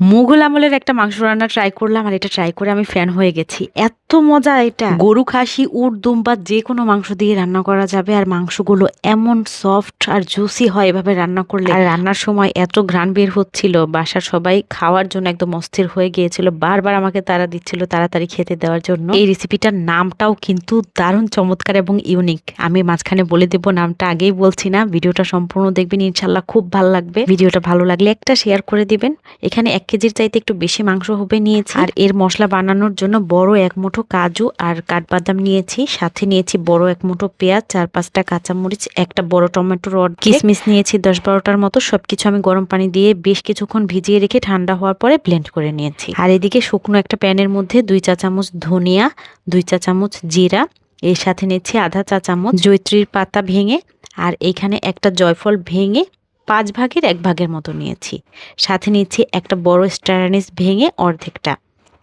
মুঘল আমলের একটা মাংস রান্না ট্রাই করলাম আর এটা ট্রাই করে আমি ফ্যান হয়ে গেছি। এত মজা এটা। গরু, খাসি, উট, দুম বা যে কোনো মাংস দিয়ে রান্না করা যাবে আর মাংসগুলো এমন সফট আর জুসি হয় এভাবে রান্না করলে। আর রান্নার সময় এত ঘ্রাণ বের হচ্ছিল, বাসার সবাই খাওয়ার জন্য একদম অস্থির হয়ে গিয়েছিল, বারবার আমাকে তারা দিচ্ছিল তাড়াতাড়ি খেতে দেওয়ার জন্য। এই রেসিপিটার নামটাও কিন্তু দারুণ চমৎকার এবং ইউনিক আমি মাঝখানে বলে দেবো নামটা, আগেই বলছি না, ভিডিওটা সম্পূর্ণ দেখবেন ইনশাল্লাহ খুব ভালো লাগবে। ভিডিওটা ভালো লাগলে একটা শেয়ার করে দিবেন। এখানে এক কেজির চাইতে একটু বেশি মাংস হবে নিয়েছি। আর এর মশলা বানানোর জন্য বড় এক মুঠো কাজু আর কাঠবাদাম নিয়েছি। সাথে নিয়েছি বড় এক মুঠো পেঁয়াজ, চার পাঁচটা কাঁচামরিচ, একটা বড় টমেটো রড কিসমিস নিয়েছি। দশ বারোটার মতো সবকিছু আমি গরম পানি দিয়ে বেশ কিছুক্ষণ ভিজিয়ে রেখে ঠান্ডা হওয়ার পরে ব্লেন্ড করে নিয়েছি। আর এদিকে শুকনো একটা প্যানের মধ্যে দুই চা চামচ ধনিয়া, দুই চা চামচ জিরা, এর সাথে নিচ্ছি আধা চা চামচ জৈত্রীর পাতা ভেঙে, আর এইখানে একটা জয়ফল ভেঙে পাঁচ ভাগের এক ভাগের মতো নিয়েছি। সাথে নিচ্ছি একটা বড় স্টারানিস ভেঙে অর্ধেকটা।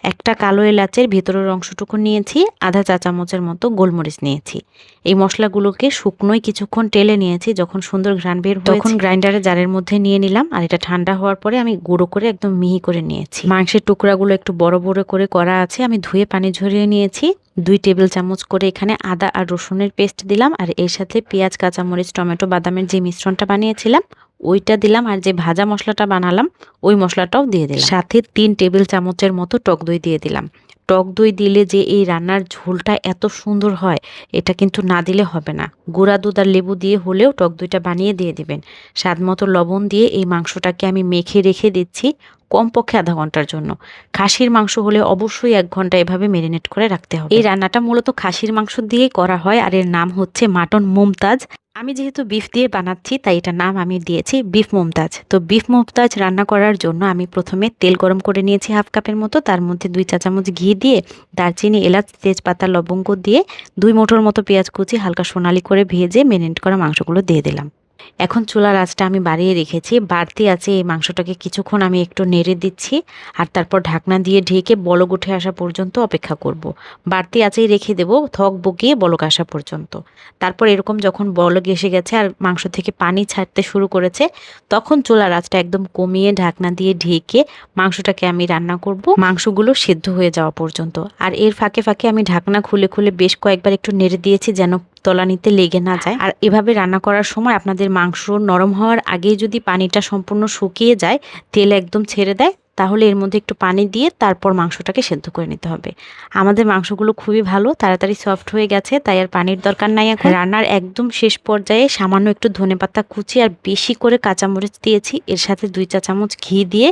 একটা কালো এলাচের ভেতরের অংশটুকু নিয়েছি, আধা চা চামচের মতো গোলমরিচ নিয়েছি। এই মশলাগুলোকে শুকনোই কিছুক্ষণ টেলে নিয়েছি, যখন সুন্দর ঘ্রাণ বের তখন গ্রাইন্ডারে জারের মধ্যে নিয়ে নিলাম আর এটা ঠান্ডা হওয়ার পরে আমি গুঁড়ো করে একদম মিহি করে নিয়েছি। মাংসের টুকরাগুলো একটু বড় বড় করে করা আছে, আমি ধুয়ে পানি ঝরিয়ে নিয়েছি। দুই টেবিল চামচ করে এখানে আদা আর রসুনের পেস্ট দিলাম আর এর সাথে পেঁয়াজ, কাঁচামরিচ, টমেটো, বাদামের যে মিশ্রণটা বানিয়েছিলাম ওইটা দিলাম আর যে ভাজা মশলাটা বানালাম ওই মশলাটাও দিয়ে দিলাম। সাথে তিন টেবিল চামচের মতো টক দই দিয়ে দিলাম। টক দই দিলে যে এই রান্নার ঝোলটা এত সুন্দর হয় এটা কিন্তু না দিলে হবে না। গুঁড়া দুধ আর লেবু দিয়ে হলেও টক দইটা বানিয়ে দিয়ে দিবেন। স্বাদ মতো লবণ দিয়ে এই মাংসটাকে আমি মেখে রেখে দিচ্ছি কমপক্ষে আধা ঘণ্টার জন্য। খাসির মাংস হলে অবশ্যই এক ঘণ্টা এভাবে মেরিনেট করে রাখতে হবে। এই রান্নাটা মূলত খাসির মাংস দিয়েই করা হয় আর এর নাম হচ্ছে মাটন মুমতাজ। আমি যেহেতু বিফ দিয়ে বানাচ্ছি, তাই এটা নাম আমি দিয়েছি বিফ মোমতাজ তো বিফ মোমতাজ রান্না করার জন্য আমি প্রথমে তেল গরম করে নিয়েছি হাফ কাপের মতো। তার মধ্যে দুই চা চামচ ঘি দিয়ে, দারচিনি, এলাচ, তেজপাতা, লবঙ্গ দিয়ে, দুই মোটর মতো পেঁয়াজ কুচি, হালকা সোনালি করে ভেজে মেরিনেট করা মাংসগুলো দিয়ে দিলাম। এখন চুলার আঁচটা আমি বাড়িয়ে রেখেছি। বাড়তি আছে এই মাংসটাকে কিছুক্ষণ আমি একটু নেড়ে দিচ্ছি আর তারপর ঢাকনা দিয়ে ঢেকে বলক উঠে আসা পর্যন্ত অপেক্ষা করব। বাড়তি আছেই রেখে দেব, থক বকিয়ে বলক আসা পর্যন্ত। তারপর এরকম যখন বলক এসে গেছে আর মাংস থেকে পানি ছাড়তে শুরু করেছে, তখন চুলার আঁচটা একদম কমিয়ে ঢাকনা দিয়ে ঢেকে মাংসটাকে আমি রান্না করব। মাংসগুলো সিদ্ধ হয়ে যাওয়া পর্যন্ত। আর এর ফাঁকে ফাঁকে আমি ঢাকনা খুলে খুলে বেশ কয়েকবার একটু নেড়ে দিয়েছি যেন তলানিতে লেগে না যায়। আর এভাবে রান্না করার সময় আপনাদের মাংস নরম হওয়ার আগেই যদি পানিটা সম্পূর্ণ শুকিয়ে যায়, তেল একদম ছেড়ে দেয়, তাহলে এর মধ্যে একটু পানি দিয়ে তারপর মাংসটাকে সেদ্ধ করে নিতে হবে। আমাদের মাংসগুলো খুবই ভালো, তাড়াতাড়ি সফট হয়ে গেছে, তাই আর পানির দরকার নাই এখন। রান্নার একদম শেষ পর্যায়ে সামান্য একটু ধনেপাতা কুচি আর বেশি করে কাঁচামরিচ দিয়েছি। এর সাথে দুই চা চামচ ঘি দিয়ে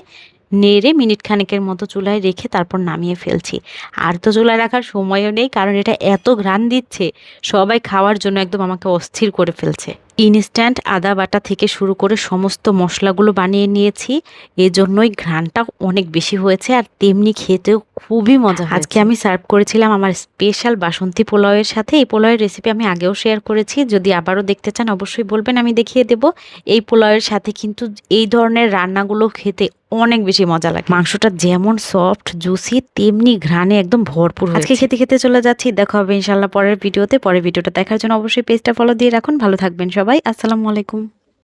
নেড়ে মিনিট খানেকের মতো চুলায় রেখে তারপর নামিয়ে ফেলছি। আর তো চুলায় রাখার সময়ও নেই, কারণ এটা এত ঘ্রাণ দিচ্ছে, সবাই খাওয়ার জন্য একদম আমাকে অস্থির করে ফেলছে। ইনস্ট্যান্ট আদা বাটা থেকে শুরু করে সমস্ত মশলাগুলো বানিয়ে নিয়েছি। এজন্যই ঘ্রাণটা অনেক বেশি হয়েছে আর তেমনি খেতেও খুবই মজা আজকে আমি সার্ভ করেছিলাম আমার স্পেশাল বাসন্তী পোলাওয়ের সাথে। এই পোলাওয়ের রেসিপি আমি আগেও শেয়ার করেছি। যদি আবারও দেখতে চান অবশ্যই বলবেন আমি দেখিয়ে দেব। এই পোলাওয়ের সাথে কিন্তু এই ধরনের রান্নাগুলো খেতে অনেক বেশি মজা লাগে। মাংসটা যেমন সফট জুসি তেমনি ঘ্রাণে একদম ভরপুর আজকে খেতে খেতে চলে যাচ্ছি। দেখা হবে ইনশাল্লাহ পরের ভিডিওতে। পরের ভিডিওটা দেখার জন্য অবশ্যই পেজটা ফলো দিয়ে রাখুন। ভালো থাকবেন সবাই আসসালামু আলাইকুম।